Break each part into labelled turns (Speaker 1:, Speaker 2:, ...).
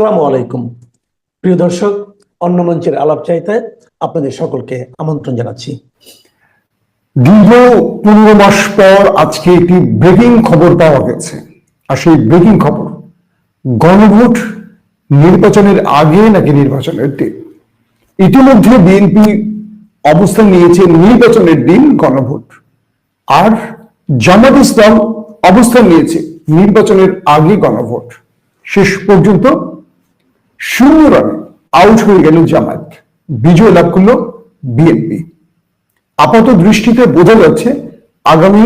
Speaker 1: আসসালামু আলাইকুম। প্রিয় দর্শক, অন্য মঞ্চের আলাপ চাইতে আপনাদের সকলকে আমন্ত্রণ জানাচ্ছি।
Speaker 2: দীর্ঘ পনেরো মাস পর আজকে একটি ব্রেকিং খবর পাওয়া গেছে। আর সেই ব্রেকিং খবর, গণভোট নির্বাচনের আগে নাকি নির্বাচনের দিন? ইতিমধ্যে বিএনপি অবস্থান নিয়েছে নির্বাচনের দিন গণভোট। আর জামাত ইসলাম অবস্থান নিয়েছে নির্বাচনের আগে গণভোট। শেষ পর্যন্ত শূন্য রানে আউট হয়ে গেল জামাত বিজয় লাভ করল বিএনপি। আপাত দৃষ্টিতে বোঝা যাচ্ছে আগামী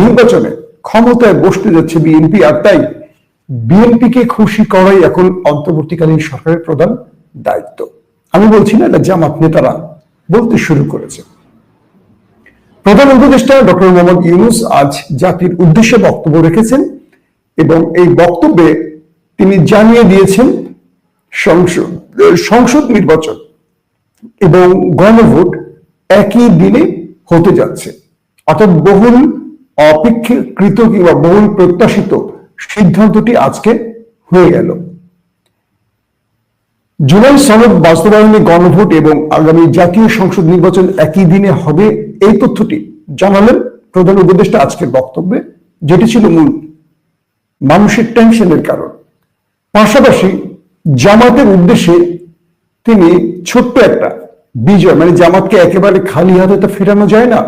Speaker 2: নির্বাচনে ক্ষমতায় বসতে যাচ্ছে বিএনপি, আর তাই বিএনপিকে খুশি করাই এখন অন্তর্বর্তীকালীন সরকারের প্রধান দায়িত্ব। আমি বলছি না, এটা জামাত নেতারা বলতে শুরু করেছে। প্রধান উপদেষ্টা ডক্টর মোহাম্মদ ইউনুস আজ জাতির উদ্দেশ্যে বক্তব্য রেখেছেন এবং এই বক্তব্যে তিনি জানিয়ে দিয়েছেন সংসদ সংসদ নির্বাচন এবং গণভোট একই দিনে হতে যাচ্ছে। অর্থাৎ বহুল অপেক্ষাকৃত কিংবা বহুল প্রত্যাশিত সিদ্ধান্তটি আজকে হয়ে গেল। জুলাই সনদ বাস্তবায়নে গণভোট এবং আগামী জাতীয় সংসদ নির্বাচন একই দিনে হবে এই তথ্যটি জানালেন প্রধান উপদেষ্টা আজকের বক্তব্যে, যেটি ছিল মূল মানুষের টেনশনের কারণ। পাশাপাশি জামাতের উদ্দেশ্যে তিনি ছোট্ট একটা বিজয় মানে জামাতকে একেবারে খালি হাতে তো ফেরানো যায় না,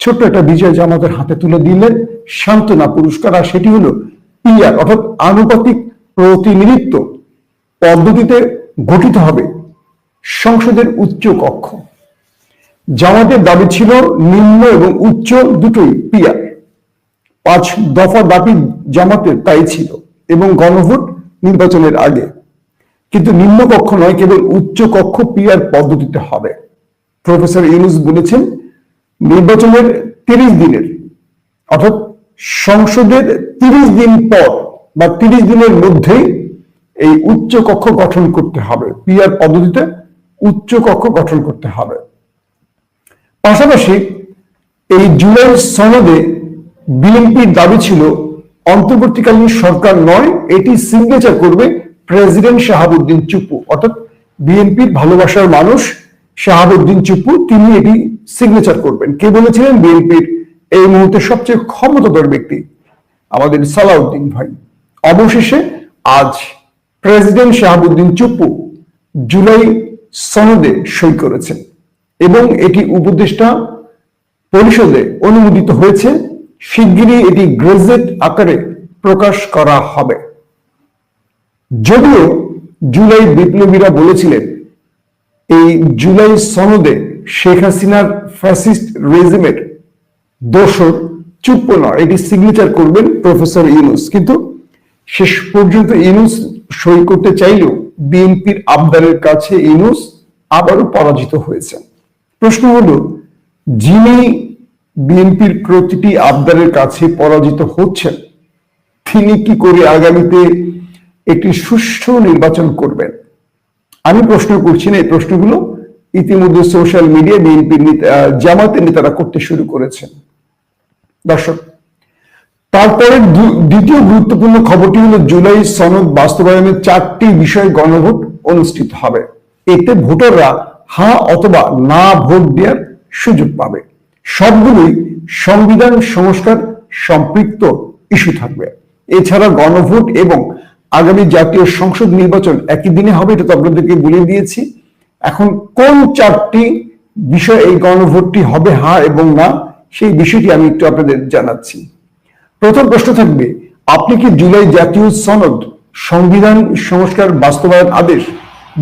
Speaker 2: ছোট্ট একটা বিজয় জামাতের হাতে তুলে দিলেন। সান্ত্বনা পুরস্কার, আর সেটি হলো পিআর, অর্থাৎ আনুপাতিক প্রতিনিধিত্ব পদ্ধতিতে গঠিত হবে সংসদের উচ্চ কক্ষ। জামাতের দাবি ছিল নিম্ন এবং উচ্চ দুটোই পিয়ার পাঁচ দফা দাবি জামাতের তাই ছিল এবং গণভোট নির্বাচনের আগে। কিন্তু নিম্ন কক্ষ নয়, কেবল উচ্চ কক্ষ পিআর পদ্ধতিতে হবে। প্রফেসর ইউনুস বলেছেন, নির্বাচনের তিরিশ দিনের, অর্থাৎ সংসদের তিরিশ দিন পর বা তিরিশ দিনের মধ্যেই এই উচ্চ কক্ষ গঠন করতে হবে। পিআর পদ্ধতিতে উচ্চ কক্ষ গঠন করতে হবে। পাশাপাশি এই জুলাই সনদে বিএনপির দাবি ছিল, অন্তর্বর্তীকালীন সরকার নয়, এটি সিগনেচার করবে প্রেসিডেন্ট শাহাবুদ্দিন চুপু, অর্থাৎ বিএনপির ভালোবাসার মানুষ শাহাবুদ্দিন চুপু, তিনি এটি সিগনেচার করবেন। কে বলেছিলেন? বিএনপির এই মুহূর্তে সবচেয়ে ক্ষমতাধর ব্যক্তি আমাদের সালাউদ্দিন ভাই। অবশেষে আজ প্রেসিডেন্ট শাহাবুদ্দিন চুপ্পু জুলাই সনদে সই করেছেন এবং এটি উপদেষ্টা পরিষদে অনুমোদিত হয়েছে। শিগগিরই এটি গ্রেজেট আকারে প্রকাশ করা হবে। যদিও জুলাই বিপ্লবীরা বলেছিলেন, এই জুলাই সনদে শেখ হাসিনার ফ্যাসিস্ট রেজিমের দোষর চুপ্প নয়, এটি সিগনেচার করবেন প্রফেসর ইউনুস। কিন্তু শেষ পর্যন্ত ইউনুস সই করতে চাইলেও বিএনপির আবদারের কাছে ইউনুস আবারও পরাজিত হয়েছেন। প্রশ্ন হলো, যিনি বিএনপির প্রতিটি আবদারের কাছে পরাজিত হচ্ছেন, তিনি কি করে আগামীতে একটি সুষ্ঠু নির্বাচন করবেন। আমি প্রশ্ন করছি না এই প্রশ্নগুলো। ইতিমধ্যে সোশ্যাল মিডিয়া বিএনপির জামাতের নেতারা করতে শুরু করেছেন। দর্শক, তারপরে দ্বিতীয় গুরুত্বপূর্ণ খবরটি হলো জুলাই সনদ বাস্তবায়নের চারটি বিষয় গণভোট অনুষ্ঠিত হবে। এতে ভোটাররা হা অথবা না ভোট দেওয়ার সুযোগ পাবে। সবগুলোই সংবিধান সংস্কার সম্পৃক্ত ইস্যু থাকবে। এছাড়া গণভোট এবং আগামী জাতীয় সংসদ নির্বাচন একই দিনে হবে, এটা তো আপনাদেরকে বলে দিয়েছি। এখন কোন চারটি বিষয় এই গণভোটটি হবে, হা এবং না, সেই বিষয়টি আমি একটু আপনাদের জানাচ্ছি। প্রথম প্রশ্ন থাকবে, আপনি কি জুলাই জাতীয় সনদ, সংবিধান সংস্কার বাস্তবায়ন আদেশ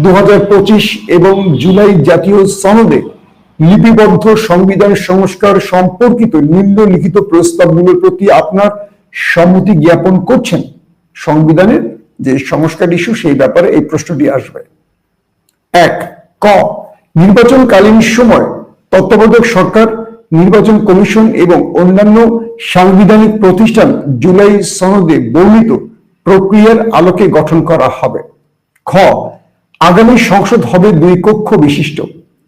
Speaker 2: দু হাজার পঁচিশ এবং জুলাই জাতীয় সনদে লিপিবদ্ধ সংবিধান সংস্কার সম্পর্কিত নিম্নলিখিত প্রস্তাবগুলোর প্রতি আপনার সম্মতি জ্ঞাপন করছেন? সংবিধানের যে সংস্কার ইস্যু সেই ব্যাপারে এই প্রশ্নটি আসবে। এক, ক, নির্বাচনকালীন সময় তত্ত্বাবধায়ক সরকার, নির্বাচন কমিশন এবং অন্যান্য সাংবিধানিক প্রতিষ্ঠান জুলাই সনদে বর্ণিত প্রক্রিয়ার আলোকে গঠন করা হবে। খ, আগামী সংসদ হবে দুই কক্ষ বিশিষ্ট।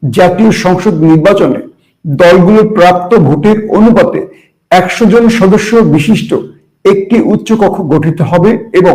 Speaker 2: জাতীয় সংসদ নির্বাচনে দলগুলোর প্রাপ্ত ভোটের অনুপাতে একশো জন সদস্য বিশিষ্ট একটি উচ্চ কক্ষ গঠিত হবে এবং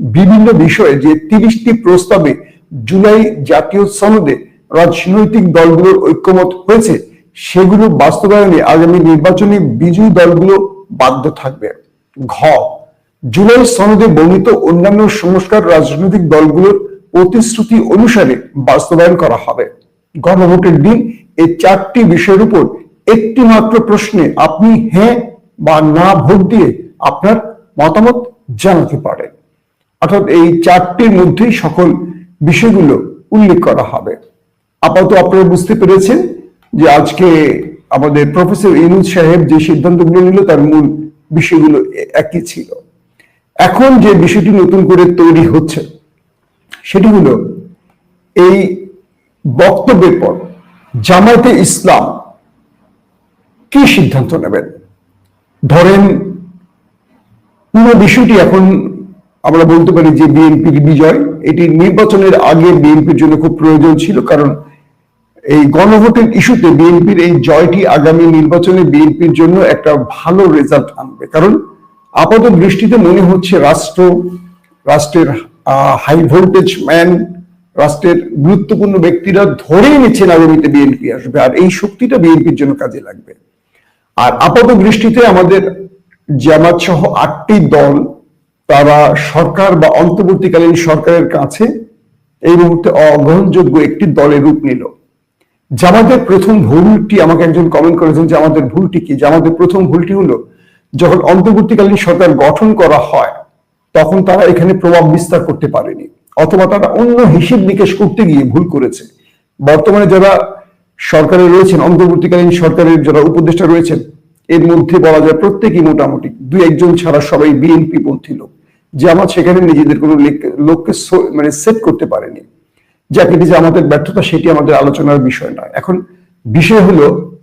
Speaker 2: বিভিন্ন বিষয়ে যে তিরিশটি প্রস্তাবে জুলাই জাতীয় সনদে রাজনৈতিক দলগুলোর ঐক্যমত হয়েছে, সেগুলো বাস্তবায়নে আগামী নির্বাচনে বিজয়ী দলগুলো বাধ্য থাকবে। ঘ, জুলাই সনদে বর্ণিত অন্যান্য সংস্কার রাজনৈতিক দলগুলোর প্রতিশ্রুতি অনুসারে বাস্তবায়ন করা হবে। গণভোটের দিন এই চারটি বিষয়ের উপর একটি মাত্র প্রশ্নে আপনি হ্যাঁ বা না ভোট দিয়ে আপনার মতামত জানাতে পারেন। অর্থাৎ এই চারটির মধ্যেই সকল বিষয়গুলো উল্লেখ করা হবে। আপাতত আপনারা বুঝতে পেরেছেন যে আজকে আমাদের প্রফেসর ইনুজ সাহেব যে সিদ্ধান্তগুলো নিল, তার মূল বিষয়গুলো একই ছিল। এখন যে বিষয়টি নতুন করে তৈরি হচ্ছে, সেটি হলো এই বক্তব্যের পর জামায়াতে ইসলাম কি সিদ্ধান্ত নেবেন? ধরেন পুরো বিষয়টি এখন আমরা বলতে পারি যে বিএনপির বিজয়, এটি নির্বাচনের আগে বিএনপির জন্য খুব প্রয়োজন ছিল, কারণ এই গণভোটের ইস্যুতে বিএনপির এই জয়টি আগামী নির্বাচনে বিএনপির জন্য একটা ভালো রেজাল্ট আনবে। কারণ আপাত দৃষ্টিতে মনে হচ্ছে রাষ্ট্র, রাষ্ট্রের হাই ভোল্টেজ ম্যান রাষ্ট্রের গুরুত্বপূর্ণ ব্যক্তিরা ধরেই নিচ্ছেন আগামীতে বিএনপি আসবে, আর এই শক্তিটা বিএনপির জন্য কাজে লাগবে। আর আপাত দৃষ্টিতে আমাদের জামাত সহ আটটি দল তারা সরকার বা অন্তর্বর্তীকালীন সরকারের কাছে এই মুহূর্তে অগ্রহণযোগ্য একটি দলের রূপ নিল। জামাতের প্রথম ভুলটি আমাকে একজন কমেন্ট করেছেন যে আমাদের ভুলটি কি? জামাতের প্রথম ভুলটি হলো যখন অন্তর্বর্তীকালীন সরকার গঠন করা হয়, তখন তারা এখানে প্রভাব বিস্তার করতে পারেনি। অথবা তারা অন্য হিসেব নিকেশ করতে গিয়ে ভুল করেছে। বর্তমানে যারা সরকারে রয়েছেন, অন্তর্বর্তীকালীন সরকারের যারা উপদেষ্টা রয়েছেন, এর মধ্যে বলা যায় প্রত্যেকই মোটামুটি দুই একজন ছাড়া সবাই বিএনপি পন্থী লোক। জামাত সেখানে নিজেদের কোনো লেক- লোককে মানে সেট করতে পারেনি। যাক যে আমাদের ব্যর্থতা সেটি আমাদের আলোচনার বিষয় নয়। এখন বিষয় হলো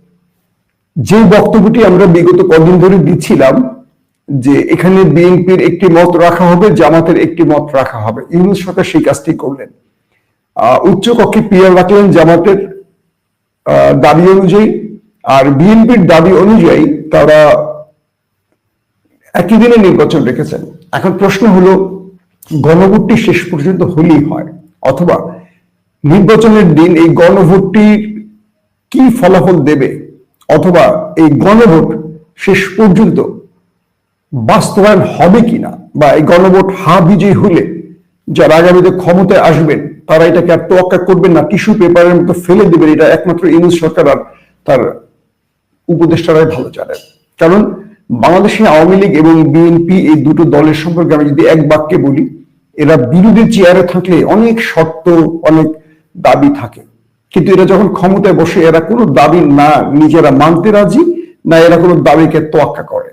Speaker 2: যে বক্তব্যটি আমরা বিগত কদিন ধরে দিচ্ছিলাম, যে এখানে বিএনপির একটি মত রাখা হবে, জামাতের একটি মত রাখা হবে। ইউনুস সরকার সেই কাজটি করলেন। উচ্চ কক্ষে পিয়ার রাখলেন জামাতের দাবি অনুযায়ী। আর বিএনপির দাবি অনুযায়ী তারা একই দিনে নির্বাচন রেখেছেন। এখন প্রশ্ন হলো, গণভোটটি শেষ পর্যন্ত হলেই হয়, অথবা নির্বাচনের দিন এই গণভোটটির কি ফলাফল দেবে, অথবা এই গণভোট শেষ পর্যন্ত বাস্তবায়ন হবে কিনা, বা এই গণভোট হা বিজয়ী হলে যারা আগামীতে ক্ষমতায় আসবেন, তারা এটাকে আর তোয়াক্কা করবেন না, টিস্যু পেপারের মতো ফেলে দেবেন, এটা একমাত্র ইউনুস সরকার আর তার উপদেষ্টারাই ভালো জানেন। কারণ বাংলাদেশে আওয়ামী লীগ এবং বিএনপি এই দুটো দলের সম্পর্কে আমি যদি এক বাক্যে বলি, এরা বিরোধী চেয়ারে থাকলে অনেক শর্ত, অনেক দাবি থাকে। কিন্তু এরা যখন ক্ষমতায় বসে, এরা কোনো দাবি না নিজেরা মানতে রাজি, না এরা কোনো দাবিকে তোয়াক্কা করে।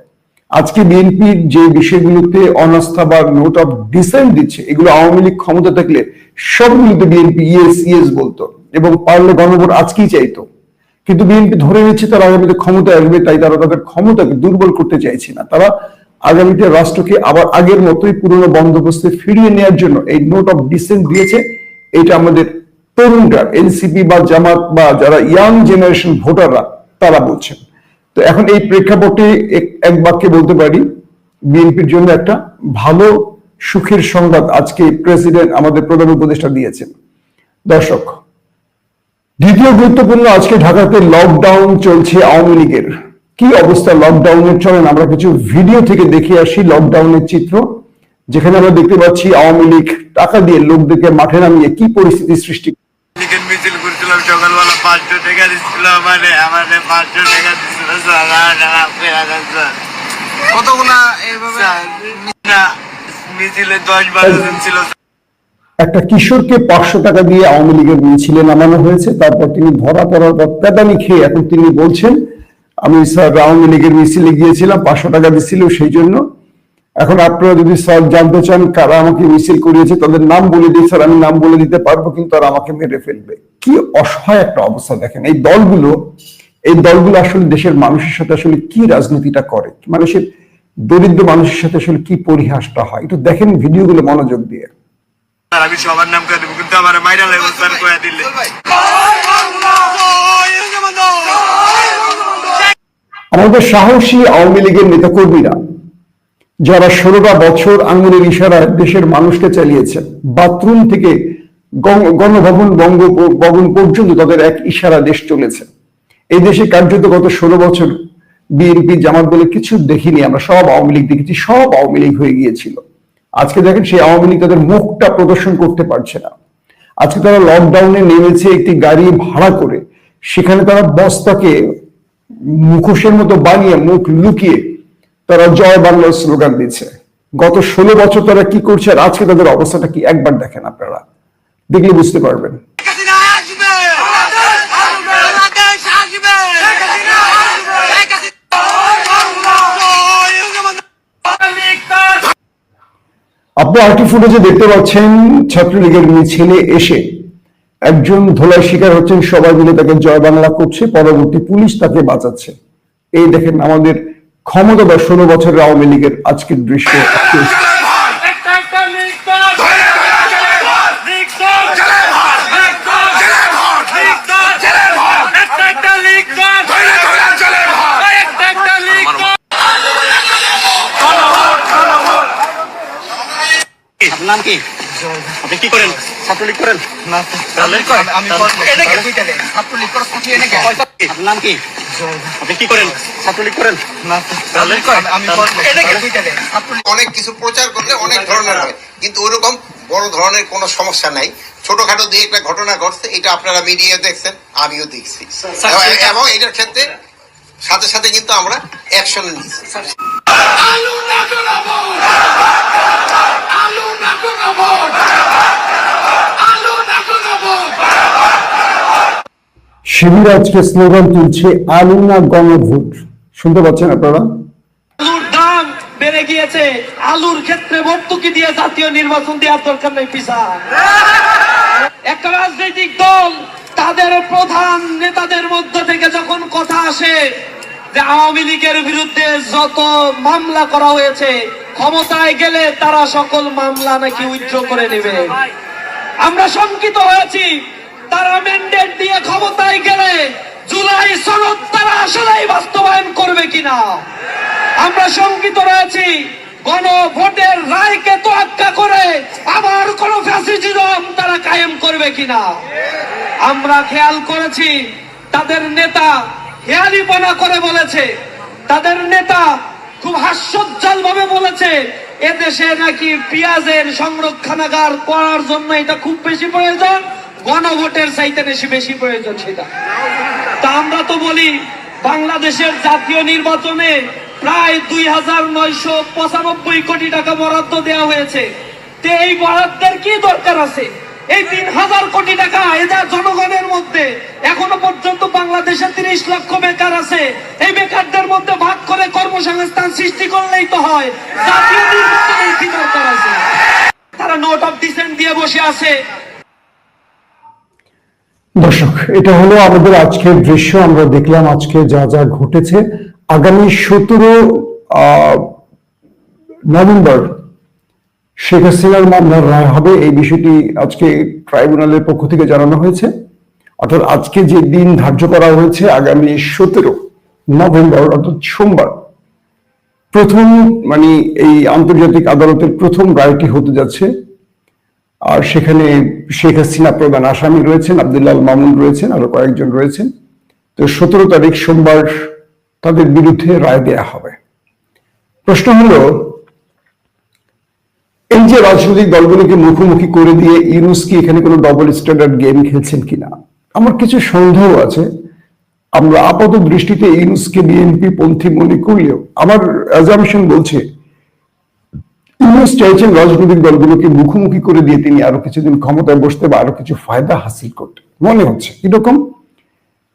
Speaker 2: আজকে বিএনপির যে বিষয়গুলোতে অনাস্থা বা নোট অফ ডিসেন্ট দিচ্ছে, এগুলো আওয়ামী লীগ ক্ষমতা থাকলে সবগুলোতে বিএনপি ইয়েস ইয়েস বলতো এবং পারলে গণভোট আজকেই চাইতো। কিন্তু বিএনপি ধরে নিচ্ছে, তারা আগামীতে ক্ষমতায় আসবে, তাই তারা তাদের ক্ষমতাকে দুর্বল করতে চাইছে না। তারা আগামীতে রাষ্ট্রকে আবার আগের মতোই পুরনো বন্দোবস্তে ফিরিয়ে নেওয়ার জন্য এই নোট অফ ডিসেন্ট দিয়েছে। এটা আমাদের তরুণরা এনসিপি বা জামাত বা যারা ইয়াং জেনারেশন ভোটাররা, তারা বলছেন। তো এখন এই প্রেক্ষাপটে এক বাক্যে বলতে পারি, বিএনপির জন্য একটা ভালো সুখের সংবাদ আজকে প্রেসিডেন্ট আমাদের প্রধান উপদেষ্টা দিয়েছেন। দর্শক দ্বিতীয় গুরুত্বপূর্ণ আজকে ঢাকাতে লকডাউন চলছে আওয়ামী লীগের। কি অবস্থা লকডাউনের চলেন আমরা কিছু ভিডিও থেকে দেখে আসি লকডাউনের চিত্র যেখানে আমরা দেখতে পাচ্ছি আওয়ামী লীগ টাকা দিয়ে লোকদেরকে মাঠে নামিয়ে কি পরিস্থিতি সৃষ্টি
Speaker 3: মিছিল করছিলাম সকালবেলা পাঁচশো টাকা দিচ্ছিল মানে আমাদের পাঁচশো টাকা দিচ্ছিল
Speaker 4: কতগুলা এইভাবে
Speaker 3: মিছিলে দশ বারো জন ছিল।
Speaker 2: একটা কিশোরকে পাঁচশো টাকা দিয়ে আওয়ামী লীগের মিছিলে নামানো হয়েছে। তারপর তিনি ধরা পড়ার পর পেদানি খেয়ে এখন তিনি বলছেন, আমি স্যার আওয়ামী লীগের মিছিলে গিয়েছিলাম, পাঁচশো টাকা দিচ্ছিল সেই জন্য। এখন আপনারা যদি স্যার জানতে চান কারা আমাকে মিছিল করিয়েছে, তাদের নাম বলে দিই স্যার, আমি নাম বলে দিতে পারব, কিন্তু আর আমাকে মেরে ফেলবে। কি অসহায় একটা অবস্থা দেখেন। এই দলগুলো এই দলগুলো আসলে দেশের মানুষের সাথে আসলে কি রাজনীতিটা করে? মানুষের দরিদ্র মানুষের সাথে আসলে কি পরিহাসটা হয়? একটু দেখেন ভিডিওগুলো মনোযোগ দিয়ে।
Speaker 3: আমি সবার নাম করে দেবো, কিন্তু আমার মাইরা লাগবে স্যার করে দিলে।
Speaker 2: আমাদের সাহসী আওয়ামী লীগের নেতাকর্মীরা, যারা ষোলোটা বছর আঙুলের ইশারায় দেশের মানুষকে চালিয়েছে বাথরুম থেকে গণ- গণভবন বঙ্গ ভবন পর্যন্ত তাদের এক ইশারা দেশ চলেছে। এই দেশে কার্যত গত ষোলো বছর বিএনপি জামাত বলে কিছু দেখিনি, আমরা সব আওয়ামী লীগ দেখেছি, সব আওয়ামী লীগ হয়ে গিয়েছিল। আজকে দেখেন সেই আওয়ামী লীগ তাদের মুখটা প্রদর্শন করতে পারছে না। আজকে তারা লকডাউনে নেমেছে একটি গাড়ি ভাড়া করে। সেখানে তারা বস্তাকে মুখোশের মতো বানিয়ে মুখ লুকিয়ে তারা জয় বাংলার স্লোগান দিচ্ছে গত ষোলো বছর তারা কি করছে আর আজকে তাদের অবস্থাটা কি? একবার দেখেন আপনারা। দেখলে বুঝতে পারবেন। আপনি আরেকটি ফুটেজে দেখতে পাচ্ছেন, ছাত্রলীগের মিছিলে এসে একজন ধোলাই শিকার হচ্ছেন, সবাই মিলে তাকে জয় বাংলা করছে, পরবর্তী পুলিশ তাকে বাঁচাচ্ছে। এই দেখেন আমাদের ক্ষমতা বা ষোলো বছরের আওয়ামী লীগের আজকের দৃশ্য।
Speaker 5: নাম কি? আপনি কি করেন? ছাত্রলীগ করেন? নাম কি? আপনি কি করেন? ছাত্রলীগ করেন? তাহলে
Speaker 4: এটাকে বুঝালে ছাত্রলীগ
Speaker 6: অনেক কিছু প্রচার করলে অনেক ধরনের হয়। কিন্তু ওরকম বড় ধরনের কোনো সমস্যা নাই। ছোটখাটো দিয়ে একটা ঘটনা ঘটছে এটা আপনারা মিডিয়া দেখছেন আমিও দেখছি। এবং- এবং এটার ক্ষেত্রে সাথে সাথে কিন্তু আমরা অ্যাকশন নিয়েছি
Speaker 2: শিবির আজকে স্লোগান তুলছে আলু না গণভোট শুনতে পাচ্ছেন আপনারা?
Speaker 7: আলুর দাম বেড়ে গিয়েছে। আলুর ক্ষেত্রে ভর্তুকি দিয়ে জাতীয় নির্বাচন দেওয়ার দরকার নেই পিসান। একটা রাজনৈতিক দল তাদের প্রধান নেতাদের মধ্যে থেকে যখন কথা আসে যে আওয়ামী লীগের বিরুদ্ধে যত মামলা করা হয়েছে ক্ষমতায় গেলে তারা সকল মামলা নাকি উইথড্র করে নেবে। আমরা শঙ্কিত হয়েছি, তারা ম্যান্ডেট দিয়ে ক্ষমতায় গেলে জুলাই সনদ তারা আসলেই বাস্তবায়ন করবে কিনা। আমরা শঙ্কিত রয়েছি গণ ভোটের রায়কে তোয়াক্কা করে আবার কোন ফ্যাসিজম তারা কায়েম করবে কিনা। আমরা খেয়াল করেছি, তাদের নেতা হেয়ালিপনা করে বলেছে, তাদের নেতা খুব হাস্যোজ্জ্বল ভাবে বলেছে, এদেশে নাকি পেঁয়াজের সংরক্ষণাগার করার জন্য এটা খুব বেশি প্রয়োজন, গণভোটের চাইতে বেশি বেশি প্রয়োজন সেটা। তা আমরা তো বলি, বাংলাদেশের জাতীয় নির্বাচনে প্রায় দুই হাজার নয়শো পঁচানব্বই কোটি টাকা বরাদ্দ দেওয়া হয়েছে। তো এই বরাদ্দের কি দরকার আছে? এই তিন হাজার কোটি টাকা এদের জনগণের মধ্যে এখনও পর্যন্ত বাংলাদেশে তিরিশ লক্ষ বেকার আছে, এই বেকারদের মধ্যে ভাগ করে কর্মসংস্থান সৃষ্টি করলেই তো হয়। তারা নোট অফ ডিসেন্ট দিয়ে বসে আছে।
Speaker 2: দর্শক, এটা হলো আমাদের আজকের দৃশ্য। আমরা দেখলাম আজকে যা যা ঘটেছে। আগামী সতেরো নভেম্বর শেখ হাসিনার মামলার রায় হবে। এই বিষয়টি আজকে ট্রাইব্যুনালের পক্ষ থেকে জানানো হয়েছে। অর্থাৎ আজকে যে দিন ধার্য করা হয়েছে, আগামী সতেরো নভেম্বর, অর্থাৎ সোমবার, প্রথম মানে এই আন্তর্জাতিক আদালতের প্রথম রায়টি হতে যাচ্ছে। আর সেখানে শেখ হাসিনা প্রধান আসামি রয়েছেন, আব্দুল্লাহ মামুন রয়েছেন, আরও কয়েকজন রয়েছেন। তো সতেরো তারিখ সোমবার তাদের বিরুদ্ধে রায় দেয়া হবে। প্রশ্ন হলো এই যে রাজনৈতিক দলগুলোকে মুখোমুখি করে দিয়ে ইউনুস কি এখানে কোনো ডবল স্ট্যান্ডার্ড গেম খেলছেন কিনা? আমার কিছু সন্দেহ আছে। আমরা আপাত দৃষ্টিতে ইউনুসকে বিএনপি পন্থী মনে করলেও, আমার অ্যাজামশন বলছে, ইউনুস চাইছেন রাজনৈতিক দলগুলোকে মুখোমুখি করে দিয়ে তিনি আরও কিছুদিন ক্ষমতায় বসতে বা আরও কিছু ফায়দা হাসিল করতে। মনে হচ্ছে। এরকম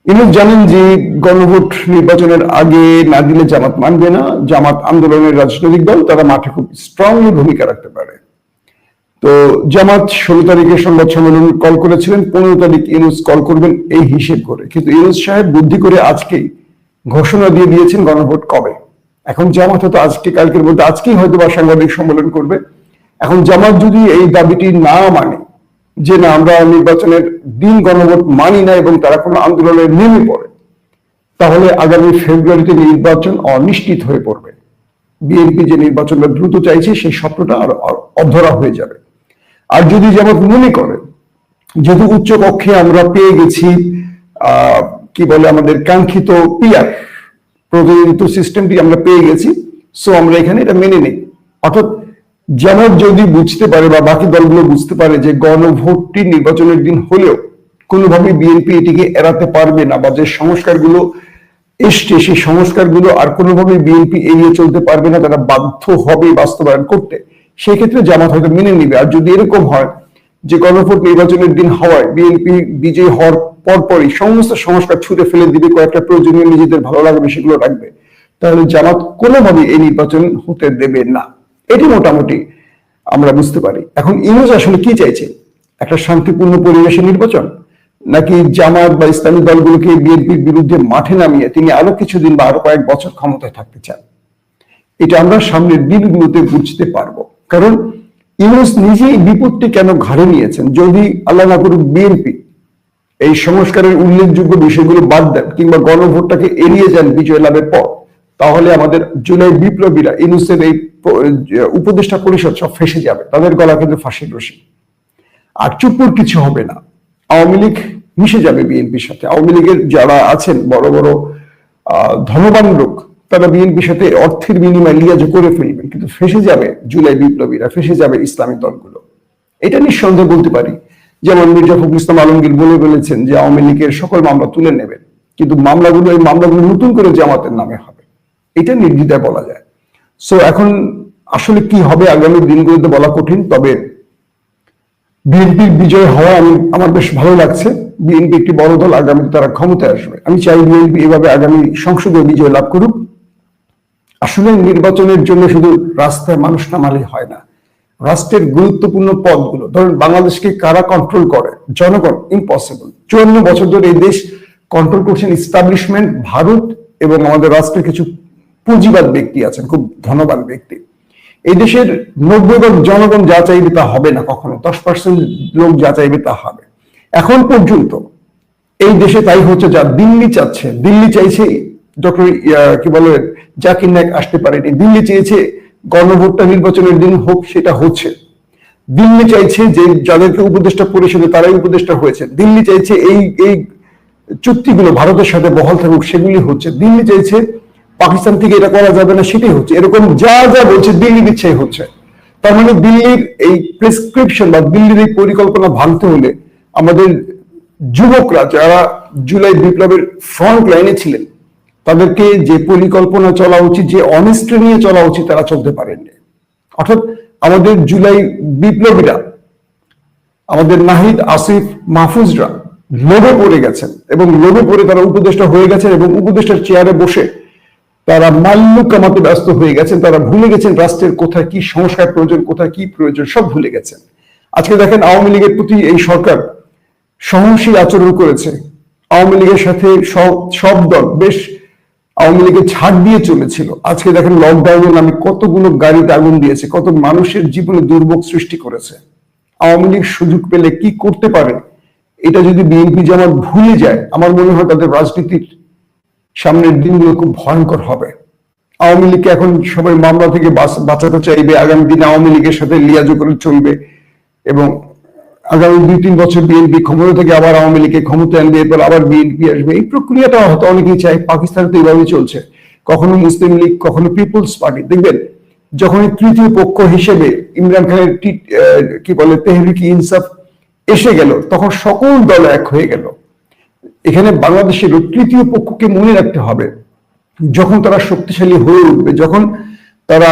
Speaker 2: ইনুস জানেন যে গণভোট নির্বাচনের আগে না দিলে জামাত মানবে না। জামাত আন্দোলনের রাজনৈতিক দল, তারা মাঠে খুব স্ট্রংলি ভূমিকা রাখতে পারে। তো জামাত ষোলো তারিখে সংবাদ সম্মেলন কল করেছিলেন, পনেরো তারিখ ইউনুস কল করবেন এই হিসেব করে। কিন্তু ইউনুস সাহেব বুদ্ধি করে আজকেই ঘোষণা দিয়ে দিয়েছেন গণভোট কবে। এখন জামাত হয়তো আজকে, কালকের মধ্যে আজকেই হয়তো বা সাংবাদিক সম্মেলন করবে। এখন জামাত যদি এই দাবিটি না মানে যে না, আমরা নির্বাচনের দিন গণভোট মানি না এবং তারা কোনো আন্দোলনে নেমে পড়ে। তাহলে আগামী ফেব্রুয়ারিতে নির্বাচন অনিশ্চিত হয়ে পড়বে। বিএনপি যে নির্বাচনটা দ্রুত চাইছে, সেই স্বপ্নটা আর অধরা হয়ে যাবে। আর যদি যেমন মনে করে, যেহেতু উচ্চ কক্ষে আমরা পেয়ে গেছি কি বলে আমাদের কাঙ্ক্ষিত পিয়ার প্রতিনিধিত্ব সিস্টেমটি আমরা পেয়ে গেছি, সো আমরা এখানে এটা মেনে নিই। অর্থাৎ যেমন যদি বুঝতে পারে বা বাকি দলগুলো বুঝতে পারে যে গণভোটটি নির্বাচনের দিন হলেও কোনোভাবে বিএনপি এটিকে এড়াতে পারবে না বা যে সংস্কারগুলো এসছে, সেই সংস্কারগুলো আর কোনোভাবে বিএনপি এড়িয়ে চলতে পারবে না, তারা বাধ্য হবে বাস্তবায়ন করতে সেই ক্ষেত্রে জামাত হয়তো মেনে নিবে। আর যদি এরকম হয় যে গণভোট নির্বাচনের দিন হওয়ায় বিএনপি বিজয়ী হওয়ার পরপরই সমস্ত সংস্কার ছুঁড়ে ফেলে দিবে, কয়েকটা প্রয়োজনীয় নিজেদের ভালো লাগবে, সেগুলো রাখবে, তাহলে জামাত কোনোভাবে এই নির্বাচন হতে দেবে না। এটি মোটামুটি আমরা বুঝতে পারি। এখন ইউনুস আসলে কি চাইছে? একটা শান্তিপূর্ণ পরিবেশে নির্বাচন? নাকি জামাত বা ইসলামী দলগুলোকে বিএনপির বিরুদ্ধে মাঠে নামিয়ে তিনি আরও কিছুদিন বা আরও কয়েক বছর ক্ষমতায় থাকতে চান? এটা আমরা সামনের দিনগুলোতে বুঝতে পারব। কারণ ইউনুস নিজেই বিপদটি কেন ঘাড়ে নিয়েছেন? যদি আল্লাহ না করুক বিএনপি এই সংস্কারের উল্লেখযোগ্য বিষয়গুলো বাদ দেন কিংবা গণভোটটাকে এড়িয়ে যান বিজয় লাভের পর তাহলে আমাদের জুলাই বিপ্লবীরা ইউনুসের এই উপদেষ্টা পরিষদ সব ফেসে যাবে। তাদের গলা কিন্তু ফাঁসির রশি। আর চুপুর কিছু হবে না। আওয়ামী লীগ মিশে যাবে বিএনপির সাথে। আওয়ামী লীগের যারা আছেন, বড় বড় ধনবান লোক, তারা বিএনপির সাথে অর্থের বিনিময়ে লিয়াজ করে ফেলবেন। কিন্তু ফেসে যাবে জুলাই বিপ্লবীরা, ফেসে যাবে ইসলামী দলগুলো। এটা নিঃসন্দেহে বলতে পারি। যেমন মির্জা ফখরুল ইসলাম আলমগীর বলে বলেছেন যে, আওয়ামী লীগের সকল মামলা তুলে নেবেন। কিন্তু মামলাগুলো, এই মামলাগুলো নতুন করে জামাতের নামে হবে। এটা নির্দ্বিধায় বলা যায়। সো এখন আসলে কি হবে আগামী দিনগুলোতে বলা কঠিন, তবে বিএনপির বিজয় হওয়া আমি, আমার বেশ ভালো লাগছে। বিএনপি একটি বড় দল, আগামীতে তারা ক্ষমতায় আসবে। আমি চাই বিএনপি এভাবে আগামী সংসদে বিজয় লাভ করুক। আসলে নির্বাচনের জন্য শুধু রাস্তায় মানুষ নামালে হয় না। রাষ্ট্রের গুরুত্বপূর্ণ পদগুলো, ধরুন বাংলাদেশকে কারা কন্ট্রোল করে? জনগণ ইম্পসিবল চুয়ান্ন বছর ধরে এই দেশ কন্ট্রোল করছেন ইস্টাবলিশমেন্ট ভারত এবং আমাদের রাষ্ট্রের কিছু পুঁজিবাদ ব্যক্তি আছেন, খুব ধনবান ব্যক্তি। এই দেশের নব্বই ভাগ জনগণ যা চাইবে তা হবে না কখনো, দশ পার্সেন্ট লোক যা চাইবে তা হবে। এখন পর্যন্ত এই দেশে তাই হচ্ছে যা দিল্লি চাচ্ছে, দিল্লি চাইছে ডক্টর কি বলে, জাকির নায়ক আসতে পারেনি, দিল্লি চেয়েছে গণভোটটা নির্বাচনের দিন হোক, সেটা হচ্ছে। দিল্লি চাইছে যে যাদেরকে উপদেষ্টা পরিষদে তারাই উপদেষ্টা হয়েছে। দিল্লি চাইছে এই এই চুক্তিগুলো ভারতের সাথে বহাল থাকুক, সেগুলি হচ্ছে, দিল্লি চাইছে পাকিস্তান থেকে এটা করা যাবে না, সেটাই হচ্ছে। এরকম যা যা বলছে, দিল্লির ইচ্ছাই হচ্ছে। তার মানে দিল্লির এই প্রেসক্রিপশন বা দিল্লির এই পরিকল্পনা ভাঙতে হলে আমাদের যুবকরা, যারা জুলাই বিপ্লবের ফ্রন্ট লাইনে ছিলেন, তাদেরকে যে পরিকল্পনা চলা উচিত, যে অনিস্ট্রি নিয়ে চলা উচিত, তারা চলতে পারেননি। অর্থাৎ আমাদের জুলাই বিপ্লবীরা, আমাদের নাহিদ আসিফ মাহফুজরা লোভে পড়ে গেছেন এবং লোভে পড়ে তারা উপদেষ্টা হয়ে গেছেন এবং উপদেষ্টার চেয়ারে বসে তারা মাল্য কামাতে ব্যস্ত হয়ে গেছেন, তারা ভুলে গেছেন রাষ্ট্রের কোথায় কি সংস্কার প্রয়োজন, কোথায় কি প্রয়োজন, সব ভুলে গেছেন। আজকে দেখেন আওয়ামী লীগের প্রতি এই সরকার সহনশীল আচরণ করেছে। আওয়ামী লীগের সাথে সব দল বেশ আওয়ামী লীগের ছাড় দিয়ে চলেছিল। আজকে দেখেন লকডাউনের নামে কতগুলো গাড়িতে আগুন দিয়েছে, কত মানুষের জীবনে দুর্ভোগ সৃষ্টি করেছে। আওয়ামী লীগ সুযোগ পেলে কি করতে পারে, এটা যদি বিএনপি জামাত ভুলে যায়, আমার মনে হয় তাদের রাজনীতির সামনের দিনগুলো খুব ভয়ঙ্কর হবে। আওয়ামী লীগকে এখন সবাই মামলা থেকে বাঁচাতে চাইবে। আগামী দিনে আওয়ামী লীগের সাথে লিয়াজো করে চলবে এবং আগামী দুই, তিন বছর বিএনপি ক্ষমতা থেকে আবার আওয়ামী লীগকে ক্ষমতা আনবে, এরপর আবার বিএনপি আসবে। এই প্রক্রিয়াটা হয়তো অনেকেই চায়, পাকিস্তান তো এইভাবে চলছে। কখনো মুসলিম লীগ, কখনো পিপলস পার্টি। দেখবেন, যখন তৃতীয় পক্ষ হিসেবে ইমরান খানের কি বলে, তেহরিক ইনসাফ এসে গেল, তখন সকল দল এক হয়ে গেল। এখানে বাংলাদেশের তৃতীয় পক্ষকে মনে রাখতে হবে, যখন তারা শক্তিশালী হয়ে উঠবে, যখন তারা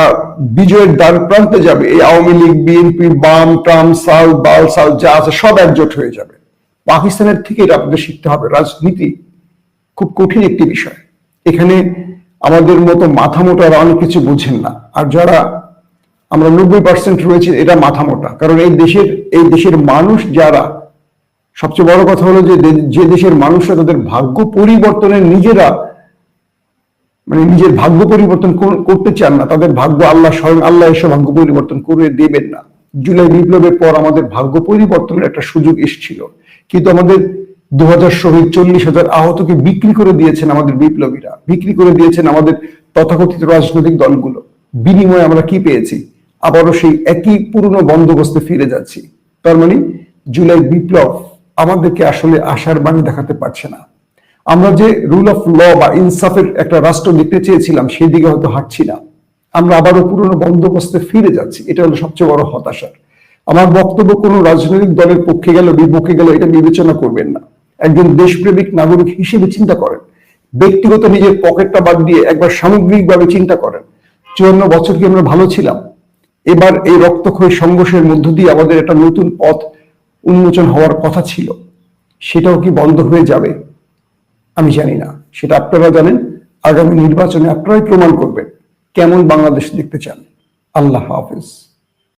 Speaker 2: বিজয়ের দ্বার প্রান্তে যাবে, এই আওয়ামী লীগ, বিএনপি, বাম, ট্রাম, সাল, বাল, সাল, যা আছে সব একজোট হয়ে যাবে। পাকিস্তানের থেকে এটা আপনাদের শিখতে হবে, রাজনীতি খুব কঠিন একটি বিষয়। এখানে আমাদের মতো মাথা মোটারা অনেক কিছু বুঝেন না। আর যারা আমরা নব্বই পার্সেন্ট রয়েছে, এটা মাথা মোটা। কারণ এই দেশের এই দেশের মানুষ যারা সবচেয়ে বড় কথা হলো যে যে দেশের মানুষরা তাদের ভাগ্য পরিবর্তনের নিজেরা মানে নিজের ভাগ্য পরিবর্তন করতে চান না, তাদের ভাগ্য আল্লাহ স্বয়ং আল্লাহ এসে ভাগ্য পরিবর্তন করে দেবেন না। জুলাই বিপ্লবের পর আমাদের ভাগ্য পরিবর্তনের একটা সুযোগ এসেছিল। কিন্তু আমাদের দু হাজার শহীদ চল্লিশ হাজার আহতকে বিক্রি করে দিয়েছেন আমাদের বিপ্লবীরা। বিক্রি করে দিয়েছেন আমাদের তথাকথিত রাজনৈতিক দলগুলো। বিনিময়ে আমরা কি পেয়েছি? আবারও সেই একই পুরনো বন্দোবস্তে ফিরে যাচ্ছি। তার মানে জুলাই বিপ্লব আমাদেরকে আসলে আশার বাণী দেখাতে পারছে না। আমরা যে রুল অফ ল বা ইনসাফের একটা রাষ্ট্র দেখতে চেয়েছিলাম, সেই দিকে হয়তো হাঁটছি না। আমরা আবারও পুরনো বন্দোবস্তে ফিরে যাচ্ছি, এটা হলো সবচেয়ে বড় হতাশার আমার বক্তব্য কোনো রাজনৈতিক দলের পক্ষে গেল, বিপক্ষে গেল, এটা বিবেচনা করবেন না। একজন দেশপ্রেমিক নাগরিক হিসেবে চিন্তা করেন। ব্যক্তিগত নিজের পকেটটা বাদ দিয়ে একবার সামগ্রিকভাবে চিন্তা করেন। চুয়ান্ন বছর কি আমরা ভালো ছিলাম? এবার এই রক্তক্ষয়ী সংঘর্ষের মধ্য দিয়ে আমাদের একটা নতুন পথ উন্মোচন হওয়ার কথা ছিল, সেটাও কি বন্ধ হয়ে যাবে? আমি জানি না। সেটা আপনারা জানেন। আগামী নির্বাচনে আপনারাই প্রমাণ করবেন। কেমন বাংলাদেশ দেখতে চান? আল্লাহ হাফিজ।